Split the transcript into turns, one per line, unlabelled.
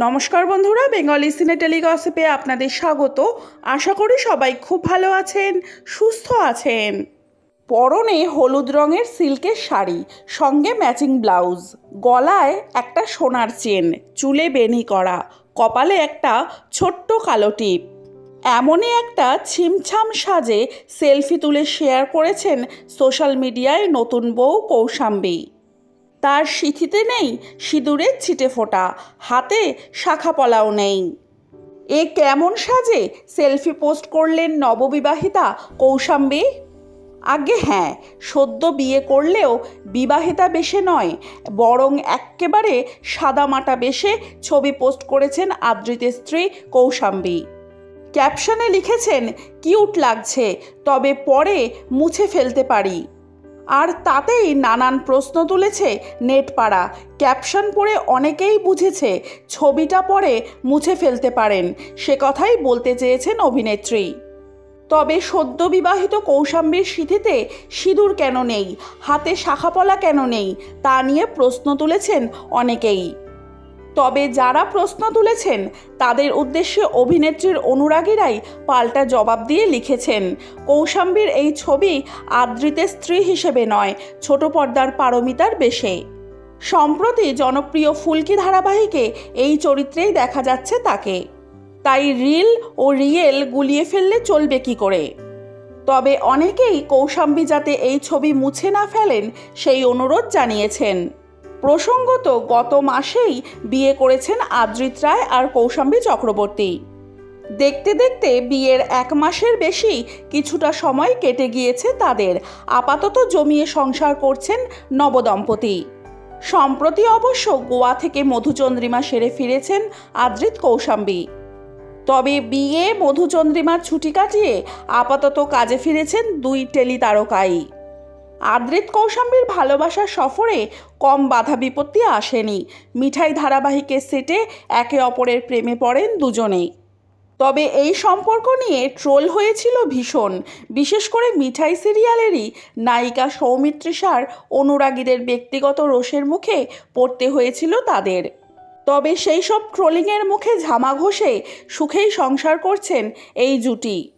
নমস্কার বন্ধুরা, বেঙ্গলি সিনে টেলিগসিপে আপনাদের স্বাগত। আশা করি সবাই খুব ভালো আছেন, সুস্থ আছেন। পরনে হলুদ রঙের সিল্কের শাড়ি, সঙ্গে ম্যাচিং ব্লাউজ, গলায় একটা সোনার চেন, চুলে বেনি করা, কপালে একটা ছোট্ট কালো টিপ। এমনই একটা ছিমছাম সাজে সেলফি তুলে শেয়ার করেছেন সোশ্যাল মিডিয়ায় নতুন বউ কৌশাম্বী। তার সিথিতে নেই সিঁদুরের ছিটে ফোঁটা, হাতে শাখা পলাও নেই। এ কেমন সাজে সেলফি পোস্ট করলেন নববিবাহিতা কৌশাম্বী? আগে হ্যাঁ সদ্য বিয়ে করলেও বিবাহিতা বেশে নয়, বরং এক্কেবারে সাদামাটা বেশে ছবি পোস্ট করেছেন আদৃতের স্ত্রী কৌশাম্বী। ক্যাপশনে লিখেছেন, কিউট লাগছে, তবে পরে মুছে ফেলতে পারি। আর তাতেই নানান প্রশ্ন তুলেছে নেটপাড়া। ক্যাপশন পড়ে অনেকেই বুঝেছে, ছবিটা পরে মুছে ফেলতে পারেন, সে কথাই বলতে চেয়েছেন অভিনেত্রী। তবে সদ্য বিবাহিত কৌশাম্বীর সিঁথিতে সিঁদুর কেন নেই? হাতে শাখাপলা কেন নেই? তা নিয়ে প্রশ্ন তুলেছেন অনেকেই। তবে যারা প্রশ্ন তুলেছেন, তাদের উদ্দেশ্যে অভিনেত্রীর অনুরাগীরাই পাল্টা জবাব দিয়ে লিখেছেন, কৌশাম্বীর এই ছবি আদৃতের স্ত্রী হিসেবে নয়, ছোট পর্দার পারমিতার বেশে। সম্প্রতি জনপ্রিয় ফুলকি ধারাবাহিকে এই চরিত্রেই দেখা যাচ্ছে তাকে। তাই রিল ও রিয়েল গুলিয়ে ফেললে চলবে কি করে? তবে অনেকেই কৌশাম্বী যাতে এই ছবি মুছে না ফেলেন, সেই অনুরোধ জানিয়েছেন। প্রসঙ্গত, গত মাসেই বিয়ে করেছেন আদ্রিত রায় আর কৌশাম্বী চক্রবর্তী। দেখতে দেখতে বিয়ের এক মাসের বেশি কিছুটা সময় কেটে গিয়েছে তাদের। আপাতত জমিয়ে সংসার করছেন নবদম্পতি। সম্প্রতি অবশ্য গোয়া থেকে মধুচন্দ্রিমা সেরে ফিরেছেন আদ্রিত কৌশাম্বী। তবে বিয়ে মধুচন্দ্রিমার ছুটি কাটিয়ে আপাতত কাজে ফিরেছেন দুই টেলি তারকাই আদ্রিত কৌশাম্বীর ভালোবাসার সফরে কম বাধা বিপত্তি আসেনি। মিঠাই ধারাবাহিকের সেটে একে অপরের প্রেমে পড়েন দুজনেই। তবে এই সম্পর্ক নিয়ে ট্রোল হয়েছিল ভীষণ। বিশেষ করে মিঠাই সিরিয়ালেরই নায়িকা সৌমিত্রিষার অনুরাগীদের ব্যক্তিগত রোষের মুখে পড়তে হয়েছিল তাদের। তবে সেই সব ট্রোলিংয়ের মুখে ঝামা ঘষে সুখেই সংসার করছেন এই জুটি।